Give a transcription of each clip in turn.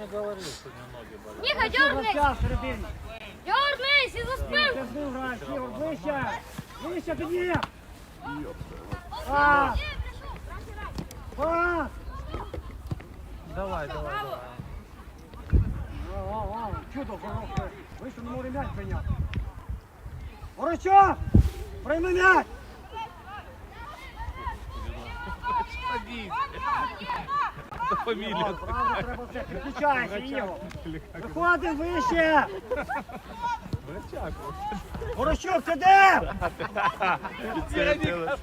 мне говорил, что у него ноги болят. Міха, дернись! Час середині. Дернись і заспив! Ти збив грай, Ігор, вище. Вище тоді. Пас. Пас. Давай, давай, давай. Вау, вау, вау. Чудо, хороше. Вище не може м'яч прийняти. Горочок! Прийми м'яч! Садись. Это фамилия. Ігор, треба все. Підключайся, Ігор. Виходимо вище. Горочок, це де? Подскочила.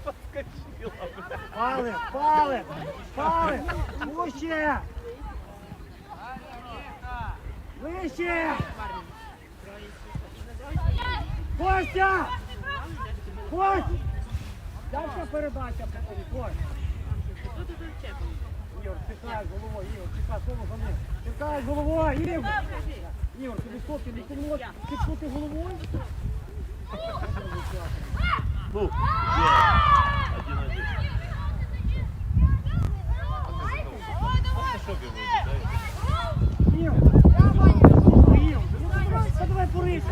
Пали, пали, пали. Вище. Вище. Костя! Кость! Дальше передача Кость. Ігор, чекай головою, Ігор, чекай, слово за ним. Чекай головою, Ігор. Ігор, тобі хлопці, не ти не головою? Ну, є. Ігор, Ігор, ну давай порися.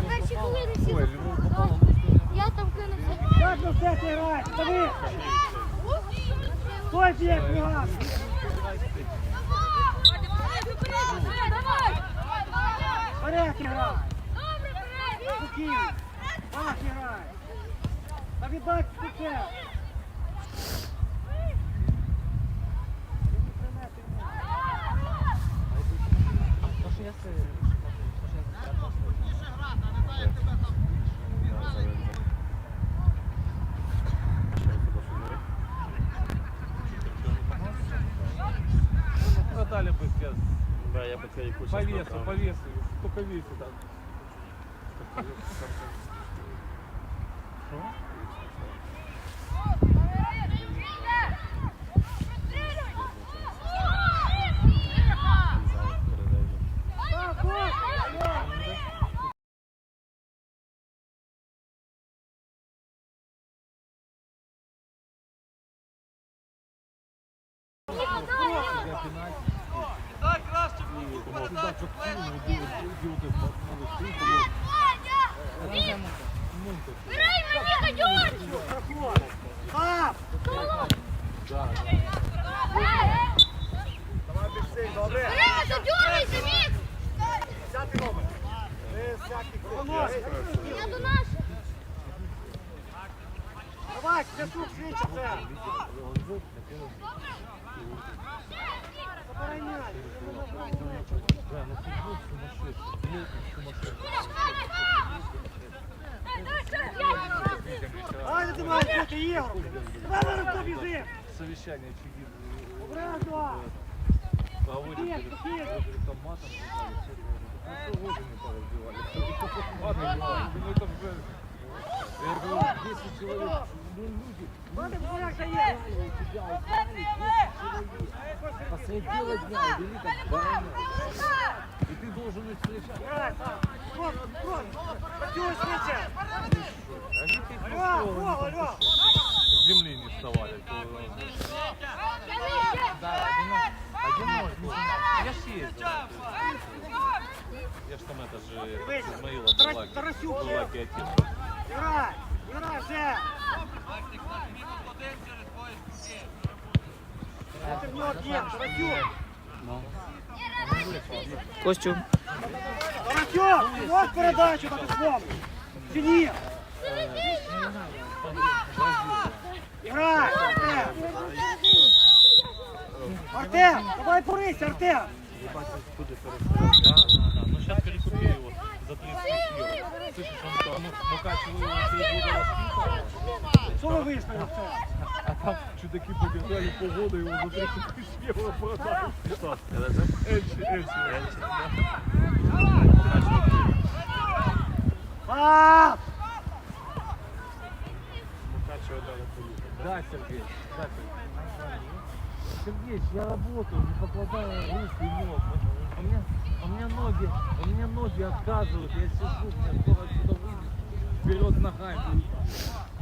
Я там кинувся. Як на все ти граєш? Тобі! Стой, б'є, кругам! Вперед грай! Спокійно! Так грай! Та віддай таке! Сейчас Да, я бы тебе кучу по весу, по весу. Там? Так, так! Бирай мені, дернись! Так! Бери, задернися, Мік! Я до нас. Давай, Клясук, швидше це! Забороняй! Да, ну футбол сумасшедший. Белка сумасшедший. Ай, ти маєш бути, Ігор! Давай на руку біжи! Совещание очевидно. Обратно! Говорит, Нет, говорит, нет. говорит, там матом сказали, все говорит, ну что годы не поразбивали. Матом, ну это уже... Я говорю, 10 человек, ну люди, Мати, як дає! посреди бела дня, велика война. И ты должен их встречать. Земли не вставали. Я ж там это же Исмаила Тарас- Булаки. Тарасюк є. Булаки отец. Грай! Грай, все! Це в нього дім, Тарасюк! Костю. Тарасюк! Ось передачу на пішлом! Чи ні? Грай! Артем! Артем! Давай порись, Артем! Да, да, да. Ну сейчас перекупили его за 30 тысяч евро. Слышишь, он там, ну, Мукачево его три года воспитывал. Що там чудаки побежали полгода, его за 30 тысяч евро продали. Что? Это же? Эльчи, Эльчи. Эльчи, да. Пас! Мукачево дали поїхати. Да, Сергей, да, Сергей. Сергей, я работаю, не покладая рук и ног. У меня, у меня ноги, у меня ноги отказывают. Я сижу, мне скоро отсюда выйдет. Вперед ногами.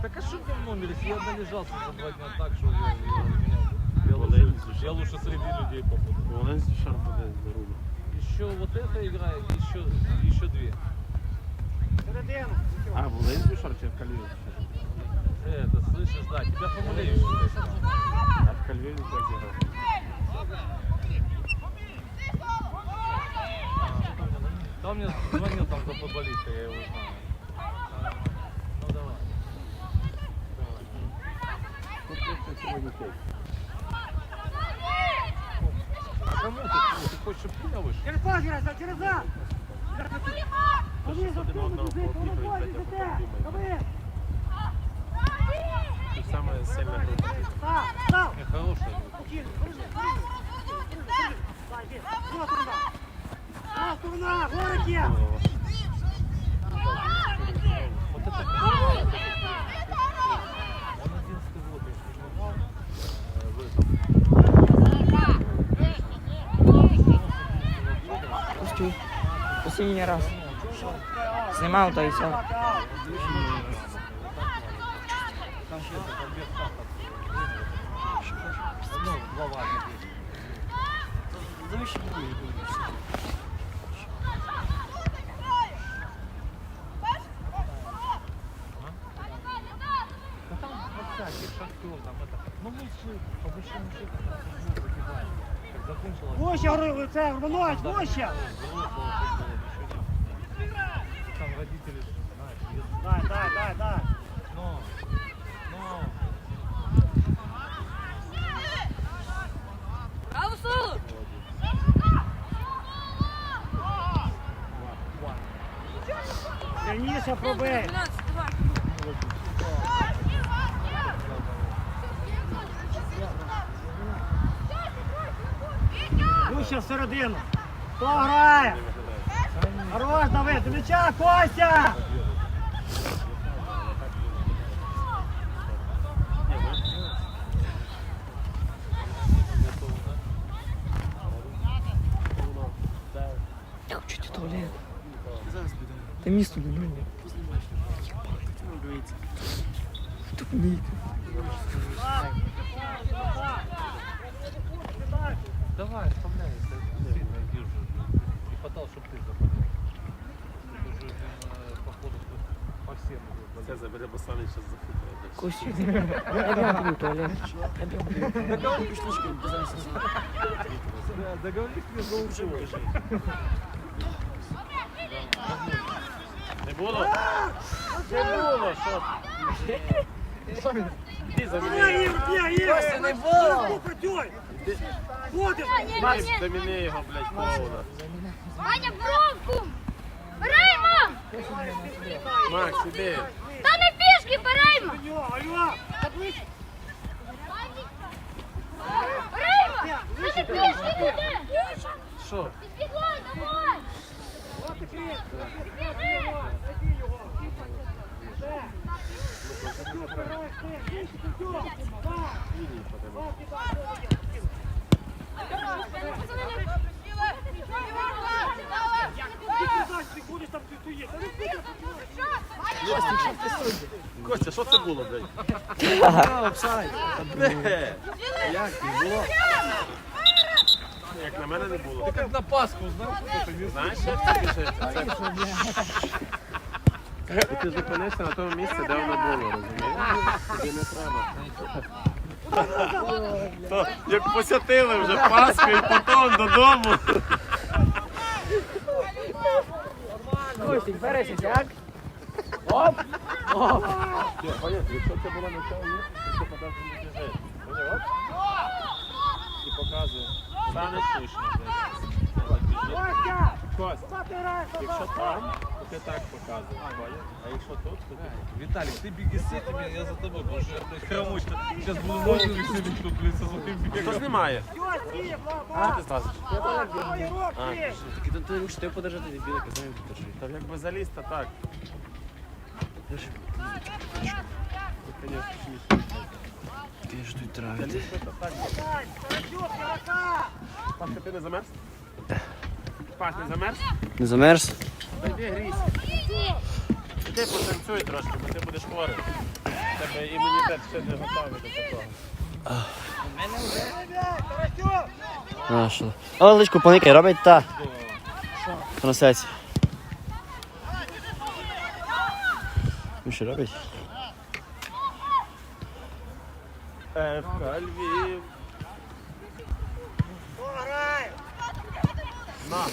Так а что мне в номере? Если я належался за два дня так, что я, я, я, Волинський. лучше, я лучше среди людей побуду. Волинський шар буде за рулем. И еще вот эта играет, еще, еще две. Середину. А, були з чи в Кальві? Это, слышишь, да, тебя помолеешь. А в Кальві як зіграв? Да он мне звонил там за футболиста, я его знаю. кому ты? Ты хочешь, чтобы я вышел? Через пас, Герась, через за. Вони за Один одного спину, поопікують, вони потім за те. подумають. Дави. Тут саме сильна група. Став, став. Не, хорошая. Спокійно, хорошо. Дай, іди. Друга сторона. Друга сторона, ворики. Вот Останній раз. Знімав та і все. Ну, шахтер, там это. Ну выбиваем. Как говорю, футбола еще нет. Там родители, знаешь. Дай, дай, дай, дай. Но, но, Браво, Соло! Сильніше пробий. 12, давай. Вище всередину. Хто грає? Хорош, Давид, до м'яча, Костя! Я хочу в туалет. Та місто нормальне. Тупніть. давай, оставляй, если сильно держи. Не хватало, чтобы ты заболел. Ты уже, э, походу, по всем уже Це забере Басани, зараз захитає. Костя, я бігав тобі в туалет. Я бігав. Да, договорись мне за уши. Не було? Не було, що? Іди за Ой, мене. Ігор, б'є, Ігор! Костя, не було! Працюй! Ходиш! Макс, доміни його, блядь, повна. Ваня, бровку! Рейма! Макс, іди. Та не пішки, Рейма! Алло, алло! Таблиць! Рейма! Та не пішки туди! Що? Підбігай, давай! От і крик! Зайди його! Все! Працюй, програєш ти! Вище, працюй! Так! Так, кидай, молодець! Ти куди ти ходиш там ти стоїш? Та не стикай, працюй! Костя, що це було, блядь? Де? Як не було? Як на мене не було. Ты как на Пасху, не Знаєш, як це пишеться? Це... Ти зупинишся на тому місці, де воно було, розумієш? Тобі не треба. То, як посятили вже Пасху і потім додому. Костік, берешся, як? Ні, понятно, якщо це було на цьому місці, то ти подав не біжи. Поняв? Оп. І показує. Саме слушно, блядь. Костя! Кость, Куди ти граєш? якщо там, то ти так показуєш, поняв? А якщо тут, то ти... Виталик, ты беги с этими, я за тобой, потому что я блядь, хромой-то сейчас буду ноги веселить тут, блядь, со своим Хто бегом. знімає? Йось, Київ, Що лава! ти злазиш? Ой, Ігор, А, Київ! Так это ты лучше ты подожди, ты белый казань подожди. Та якби заліз, то так. Ты что тут травит? Заліз би, то так. Дай, Тарасюк, Ярока! Пашка, ти не замерз? Паш, не замерз? Не замерз? Та йди грійся. Іди потанцюй трошки, бо ти будеш хворий. Тебе імунітет ще не готовий до такого. А, що? О, личку поникай, робить та. Трансляція. Ну що робить? ФК Львів. На.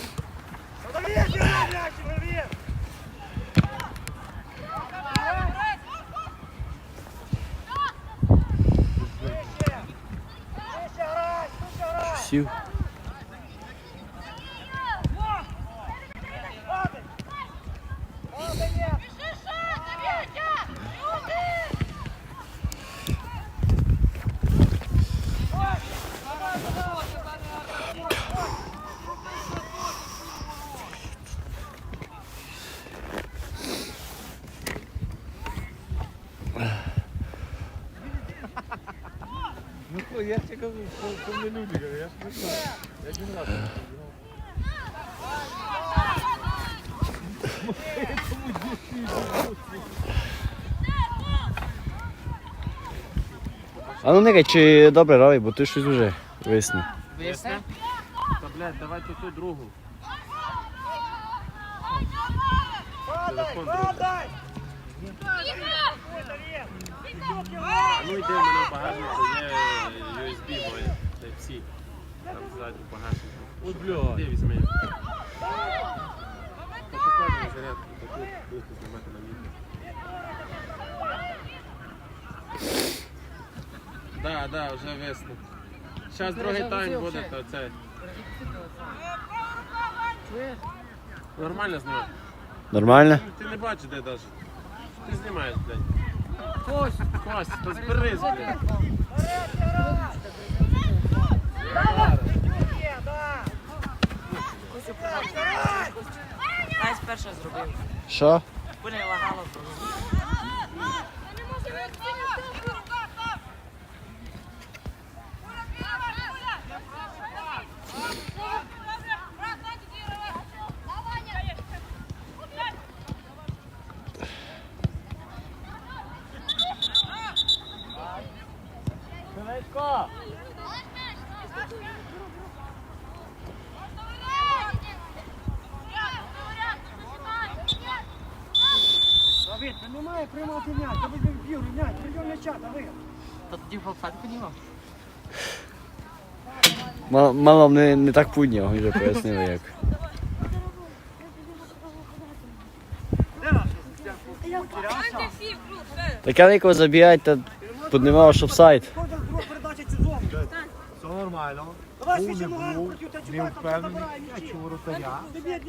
Сів. Ну что, что мне люди я ж не знаю. Я один раз А ну никай, чи добре робить, бо ти щось вже висне. Виясни? Та, блядь, давай ту другу. Телефон другу. А ну йди мене в Type-C. Там. Ой, блядь. Іди візьми. Та зарядку, таку будете знімати на відео. Да, да, вже висне. Зараз другий тайм буде, то це. Нормально знімати. Нормально? Ти не бачиш, де навіть. Ти знімаєш, блядь. Кость! Кость, то зберись, блядь. Найс перше зробив. Що? Буде лагало. Давид, ти не має приймати м'яч, та візьми в біру, м'яч, прийом м'яча, Давид. Та тоді в фатку нема. Мало, мало не, не так пудньо, вже пояснили як. Таке никого забігать та піднімав, щоб сайт. Все нормально. Давай Був, свічи не ногами проти не Тачука, там впевнений, забирай